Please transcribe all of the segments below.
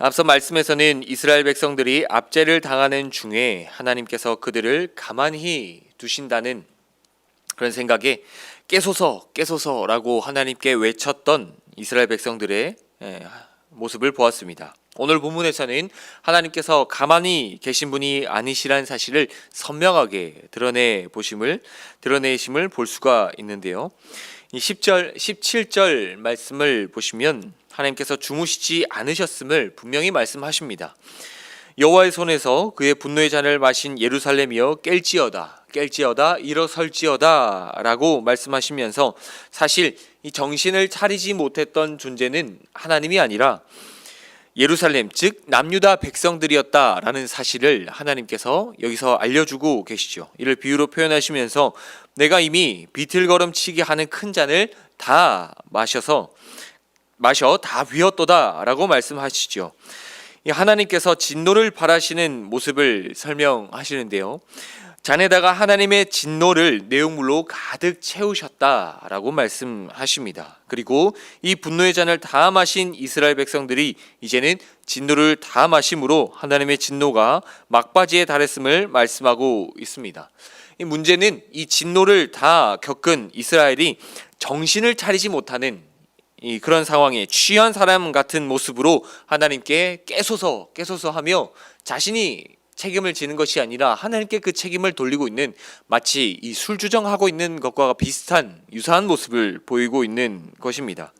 앞서 말씀에서는 이스라엘 백성들이 압제를 당하는 중에 하나님께서 그들을 가만히 두신다는 그런 생각에 깨소서 깨소서라고 하나님께 외쳤던 이스라엘 백성들의 예, 모습을 보았습니다. 오늘 본문에서는 하나님께서 가만히 계신 분이 아니시라는 사실을 선명하게 드러내 보심을 드러내심을 볼 수가 있는데요. 이 10절 17절 말씀을 보시면 하나님께서 주무시지 않으셨음을 분명히 말씀하십니다. 여호와의 손에서 그의 분노의 잔을 마신 예루살렘이여 깰지어다 깰지어다 일어설지어다라고 말씀하시면서 사실 이 정신을 차리지 못했던 존재는 하나님이 아니라 예루살렘 즉 남유다 백성들이었다라는 사실을 하나님께서 여기서 알려주고 계시죠. 이를 비유로 표현하시면서 내가 이미 비틀거름치게 하는 큰 잔을 다 마셔서 마셔 다 비었도다라고 말씀하시죠. 이 하나님께서 진노를 바라시는 모습을 설명하시는데요. 잔에다가 하나님의 진노를 내용물로 가득 채우셨다라고 말씀하십니다. 그리고 이 분노의 잔을 다 마신 이스라엘 백성들이 이제는 진노를 다 마심으로 하나님의 진노가 막바지에 달했음을 말씀하고 있습니다. 이 문제는 이 진노를 다 겪은 이스라엘이 정신을 차리지 못하는 이 그런 상황에 취한 사람 같은 모습으로 하나님께 깨소서 깨소서 하며 자신이 책임을 지는 것이 아니라 하나님께 그 책임을 돌리고 있는 마치 이 술주정하고 있는 것과 비슷한 유사한 모습을 보이고 있는 것입니다.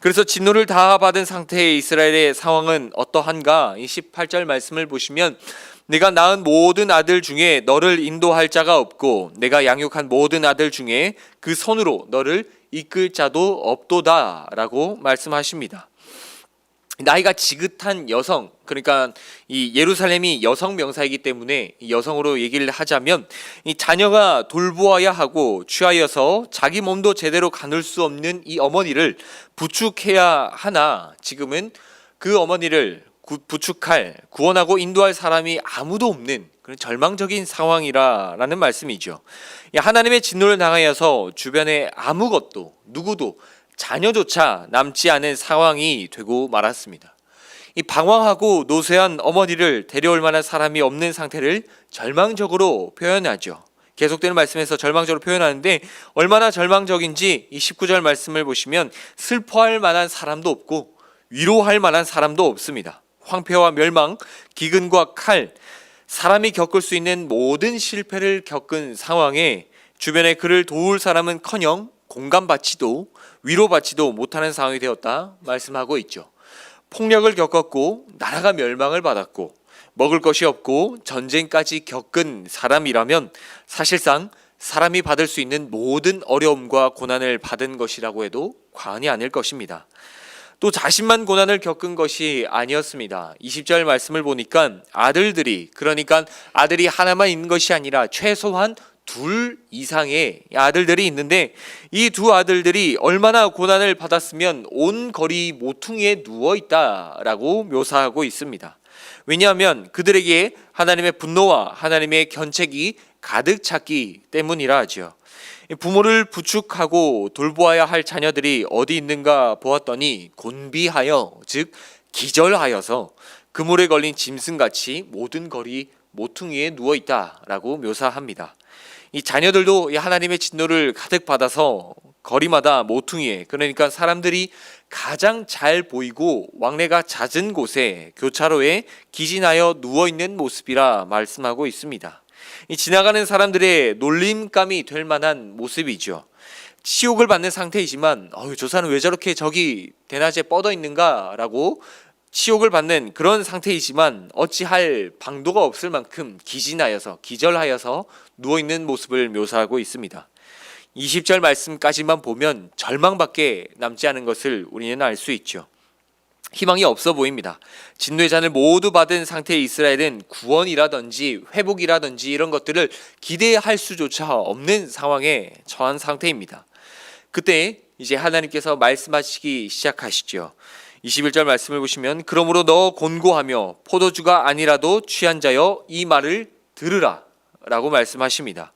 그래서 진노를 다 받은 상태의 이스라엘의 상황은 어떠한가? 이 18절 말씀을 보시면 내가 낳은 모든 아들 중에 너를 인도할 자가 없고 내가 양육한 모든 아들 중에 그 손으로 너를 이끌 자도 없도다라고 말씀하십니다. 나이가 지긋한 여성 그러니까 이 예루살렘이 여성 명사이기 때문에 이 여성으로 얘기를 하자면 이 자녀가 돌보아야 하고 취하여서 자기 몸도 제대로 가눌 수 없는 이 어머니를 부축해야 하나 지금은 그 어머니를 구- 부축할 구원하고 인도할 사람이 아무도 없는 그런 절망적인 상황이라라는 말씀이죠. 이 하나님의 진노를 당하여서 주변에 아무것도 누구도 자녀조차 남지 않은 상황이 되고 말았습니다. 이 방황하고 노쇠한 어머니를 데려올 만한 사람이 없는 상태를 절망적으로 표현하죠. 계속되는 말씀에서 절망적으로 표현하는데 얼마나 절망적인지 이 19절 말씀을 보시면 슬퍼할 만한 사람도 없고 위로할 만한 사람도 없습니다. 황폐와 멸망, 기근과 칼, 사람이 겪을 수 있는 모든 실패를 겪은 상황에 주변에 그를 도울 사람은 커녕 공감받지도 위로받지도 못하는 상황이 되었다 말씀하고 있죠. 폭력을 겪었고 나라가 멸망을 받았고 먹을 것이 없고 전쟁까지 겪은 사람이라면 사실상 사람이 받을 수 있는 모든 어려움과 고난을 받은 것이라고 해도 과언이 아닐 것입니다. 또 자신만 고난을 겪은 것이 아니었습니다. 20절 말씀을 보니까 아들들이 그러니까 아들이 하나만 있는 것이 아니라 최소한 둘 이상의 아들들이 있는데 이 두 아들들이 얼마나 고난을 받았으면 온 거리 모퉁이에 누워 있다라고 묘사하고 있습니다. 왜냐하면 그들에게 하나님의 분노와 하나님의 견책이 가득 찼기 때문이라 하죠. 부모를 부축하고 돌보아야 할 자녀들이 어디 있는가 보았더니 곤비하여 즉 기절하여서 그물에 걸린 짐승같이 모든 거리 모퉁이에 누워 있다라고 묘사합니다. 이 자녀들도 이 하나님의 진노를 가득 받아서 거리마다 모퉁이에 그러니까 사람들이 가장 잘 보이고 왕래가 잦은 곳에 교차로에 기진하여 누워 있는 모습이라 말씀하고 있습니다. 이 지나가는 사람들의 놀림감이 될 만한 모습이죠. 치욕을 받는 상태이지만 어휴 저 사람 왜 저렇게 저기 대낮에 뻗어 있는가라고 치욕을 받는 그런 상태이지만 어찌할 방도가 없을 만큼 기진하여서 기절하여서 누워 있는 모습을 묘사하고 있습니다. 20절 말씀까지만 보면 절망밖에 남지 않은 것을 우리는 알 수 있죠. 희망이 없어 보입니다. 진노의 잔을 모두 받은 상태의 이스라엘은 구원이라든지 회복이라든지 이런 것들을 기대할 수조차 없는 상황에 처한 상태입니다. 그때 이제 하나님께서 말씀하시기 시작하시죠. 21절 말씀을 보시면 그러므로 너 곤고하며 포도주가 아니라도 취한 자여 이 말을 들으라 라고 말씀하십니다.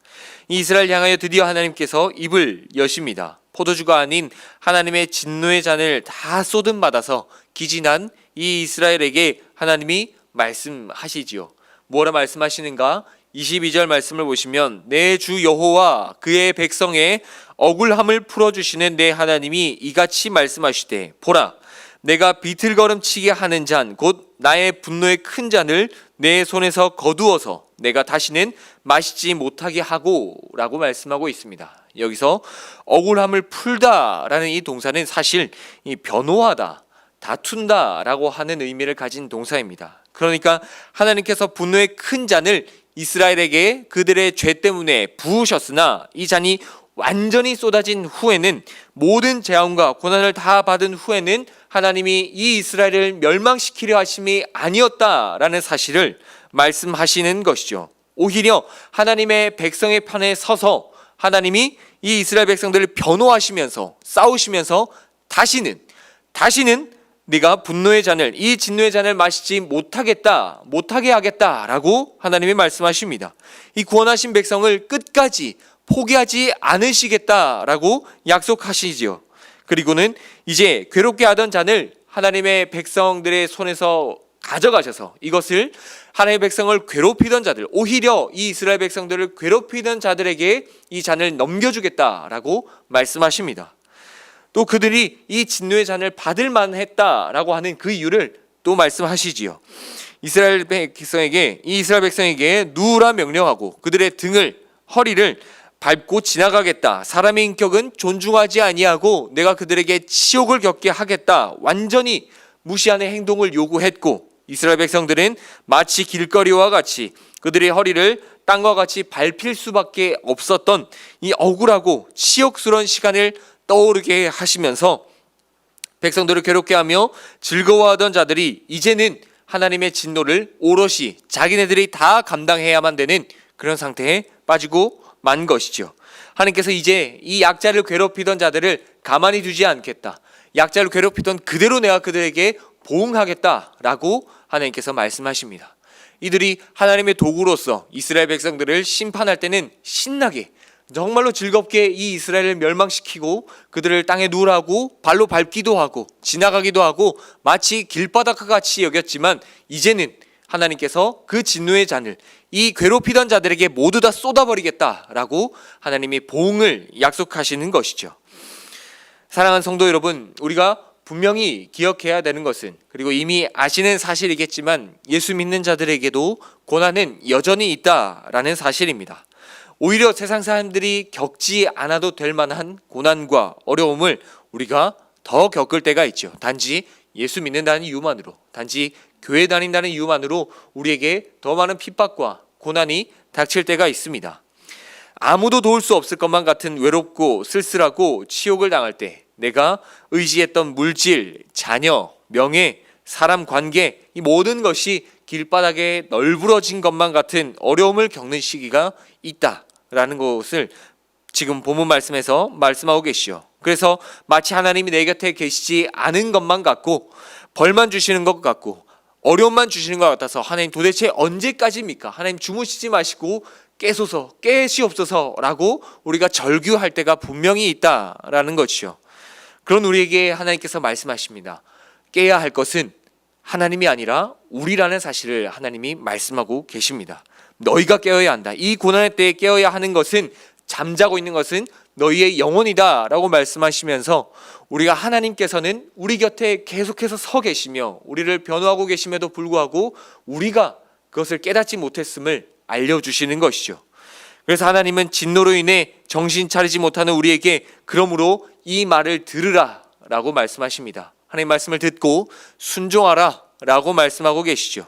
이 이스라엘 향하여 드디어 하나님께서 입을 여십니다. 포도주가 아닌 하나님의 진노의 잔을 다 쏟음 받아서 기진한 이 이스라엘에게 하나님이 말씀하시지요. 뭐라 말씀하시는가? 22절 말씀을 보시면 내 주 여호와 그의 백성의 억울함을 풀어 주시는 내 하나님이 이같이 말씀하시되 보라 내가 비틀거름치게 하는 잔 곧 나의 분노의 큰 잔을 내 손에서 거두어서 내가 다시는 마시지 못하게 하고라고 말씀하고 있습니다. 여기서 억울함을 풀다라는 이 동사는 사실 이 변호하다, 다툰다라고 하는 의미를 가진 동사입니다. 그러니까 하나님께서 분노의 큰 잔을 이스라엘에게 그들의 죄 때문에 부으셨으나 이 잔이 완전히 쏟아진 후에는 모든 재앙과 고난을 다 받은 후에는 하나님이 이 이스라엘을 멸망시키려 하심이 아니었다라는 사실을 말씀하시는 것이죠. 오히려 하나님의 백성의 편에 서서 하나님이 이 이스라엘 백성들을 변호하시면서 싸우시면서 다시는 다시는 네가 분노의 잔을 이 진노의 잔을 마시지 못하겠다 못하게 하겠다라고 하나님이 말씀하십니다. 이 구원하신 백성을 끝까지 포기하지 않으시겠다라고 약속하시지요. 그리고는 이제 괴롭게 하던 잔을 하나님의 백성들의 손에서 가져가셔서 이것을 하나님의 백성을 괴롭히던 자들 오히려 이 이스라엘 백성들을 괴롭히던 자들에게 이 잔을 넘겨주겠다라고 말씀하십니다. 또 그들이 이 진노의 잔을 받을 만했다라고 하는 그 이유를 또 말씀하시지요. 이스라엘 백성에게 이 이스라엘 백성에게 누우라 명령하고 그들의 등을 허리를 밟고 지나가겠다. 사람의 인격은 존중하지 아니하고 내가 그들에게 치욕을 겪게 하겠다. 완전히 무시하는 행동을 요구했고 이스라엘 백성들은 마치 길거리와 같이 그들의 허리를 땅과 같이 밟힐 수밖에 없었던 이 억울하고 치욕스러운 시간을 떠오르게 하시면서 백성들을 괴롭게 하며 즐거워하던 자들이 이제는 하나님의 진노를 오롯이 자기네들이 다 감당해야만 되는 그런 상태에 빠지고 만 것이죠. 하나님께서 이제 이 약자를 괴롭히던 자들을 가만히 두지 않겠다. 약자를 괴롭히던 그대로 내가 그들에게 보응하겠다라고 하나님께서 말씀하십니다. 이들이 하나님의 도구로서 이스라엘 백성들을 심판할 때는 신나게 정말로 즐겁게 이 이스라엘을 멸망시키고 그들을 땅에 누라고 발로 밟기도 하고 지나가기도 하고 마치 길바닥과 같이 여겼지만 이제는 하나님께서 그 진노의 잔을 이 괴롭히던 자들에게 모두 다 쏟아버리겠다라고 하나님이 보응을 약속하시는 것이죠. 사랑하는 성도 여러분, 우리가 분명히 기억해야 되는 것은 그리고 이미 아시는 사실이겠지만 예수 믿는 자들에게도 고난은 여전히 있다라는 사실입니다. 오히려 세상 사람들이 겪지 않아도 될 만한 고난과 어려움을 우리가 더 겪을 때가 있죠. 단지 예수 믿는다는 이유만으로, 단지 교회 다닌다는 이유만으로 우리에게 더 많은 핍박과 고난이 닥칠 때가 있습니다. 아무도 도울 수 없을 것만 같은 외롭고 쓸쓸하고 치욕을 당할 때 내가 의지했던 물질, 자녀, 명예, 사람 관계 이 모든 것이 길바닥에 널브러진 것만 같은 어려움을 겪는 시기가 있다라는 것을 지금 본문 말씀에서 말씀하고 계시오. 그래서 마치 하나님이 내 곁에 계시지 않은 것만 같고 벌만 주시는 것 같고 어려움만 주시는 것 같아서 하나님 도대체 언제까지입니까? 하나님 주무시지 마시고 깨소서 깨시옵소서라고 우리가 절규할 때가 분명히 있다라는 것이요. 그런 우리에게 하나님께서 말씀하십니다. 깨야 할 것은 하나님이 아니라 우리라는 사실을 하나님이 말씀하고 계십니다. 너희가 깨어야 한다. 이 고난의 때에 깨어야 하는 것은 잠자고 있는 것은 너희의 영혼이다 라고 말씀하시면서 우리가 하나님께서는 우리 곁에 계속해서 서 계시며 우리를 변호하고 계심에도 불구하고 우리가 그것을 깨닫지 못했음을 알려주시는 것이죠. 그래서 하나님은 진노로 인해 정신 차리지 못하는 우리에게 그러므로 이 말을 들으라 라고 말씀하십니다. 하나님 말씀을 듣고 순종하라 라고 말씀하고 계시죠.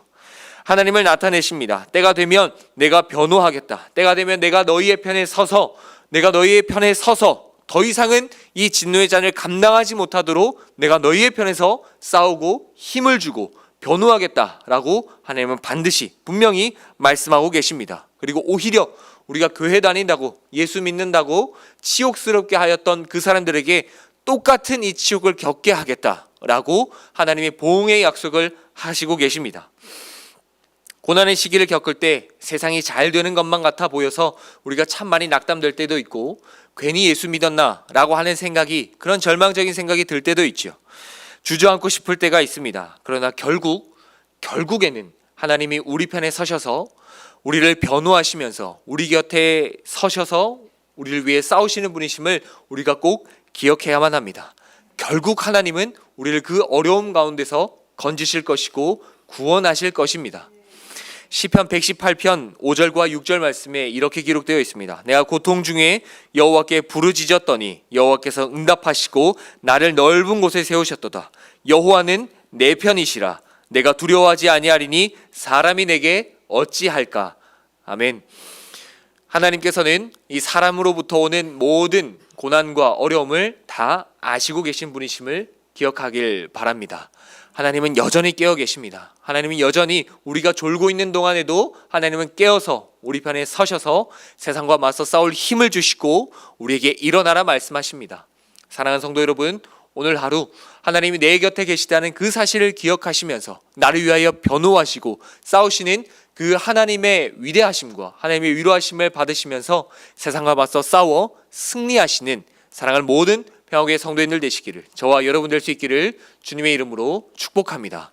하나님을 나타내십니다. 때가 되면 내가 변호하겠다. 때가 되면 내가 너희의 편에 서서 내가 너희의 편에 서서 더 이상은 이 진노의 잔을 감당하지 못하도록 내가 너희의 편에서 싸우고 힘을 주고 변호하겠다라고 하나님은 반드시 분명히 말씀하고 계십니다. 그리고 오히려 우리가 교회 다닌다고 예수 믿는다고 치욕스럽게 하였던 그 사람들에게 똑같은 이 치욕을 겪게 하겠다라고 하나님의 보응의 약속을 하시고 계십니다. 고난의 시기를 겪을 때 세상이 잘 되는 것만 같아 보여서 우리가 참 많이 낙담될 때도 있고 괜히 예수 믿었나 라고 하는 생각이 그런 절망적인 생각이 들 때도 있죠. 주저앉고 싶을 때가 있습니다. 그러나 결국 결국에는 하나님이 우리 편에 서셔서 우리를 변호하시면서 우리 곁에 서셔서 우리를 위해 싸우시는 분이심을 우리가 꼭 기억해야만 합니다. 결국 하나님은 우리를 그 어려움 가운데서 건지실 것이고 구원하실 것입니다. 시편 118편 5절과 6절 말씀에 이렇게 기록되어 있습니다. 내가 고통 중에 여호와께 부르짖었더니 여호와께서 응답하시고 나를 넓은 곳에 세우셨도다. 여호와는 내 편이시라. 내가 두려워하지 아니하리니 사람이 내게 어찌할까? 아멘. 하나님께서는 이 사람으로부터 오는 모든 고난과 어려움을 다 아시고 계신 분이심을 기억하길 바랍니다. 하나님은 여전히 깨어 계십니다. 하나님은 여전히 우리가 졸고 있는 동안에도 하나님은 깨어서 우리 편에 서셔서 세상과 맞서 싸울 힘을 주시고 우리에게 일어나라 말씀하십니다. 사랑하는 성도 여러분, 오늘 하루 하나님이 내 곁에 계시다는 그 사실을 기억하시면서 나를 위하여 변호하시고 싸우시는 그 하나님의 위대하심과 하나님의 위로하심을 받으시면서 세상과 맞서 싸워 승리하시는 사랑할 모든 평화의 성도인들 되시기를 저와 여러분 될 수 있기를 주님의 이름으로 축복합니다.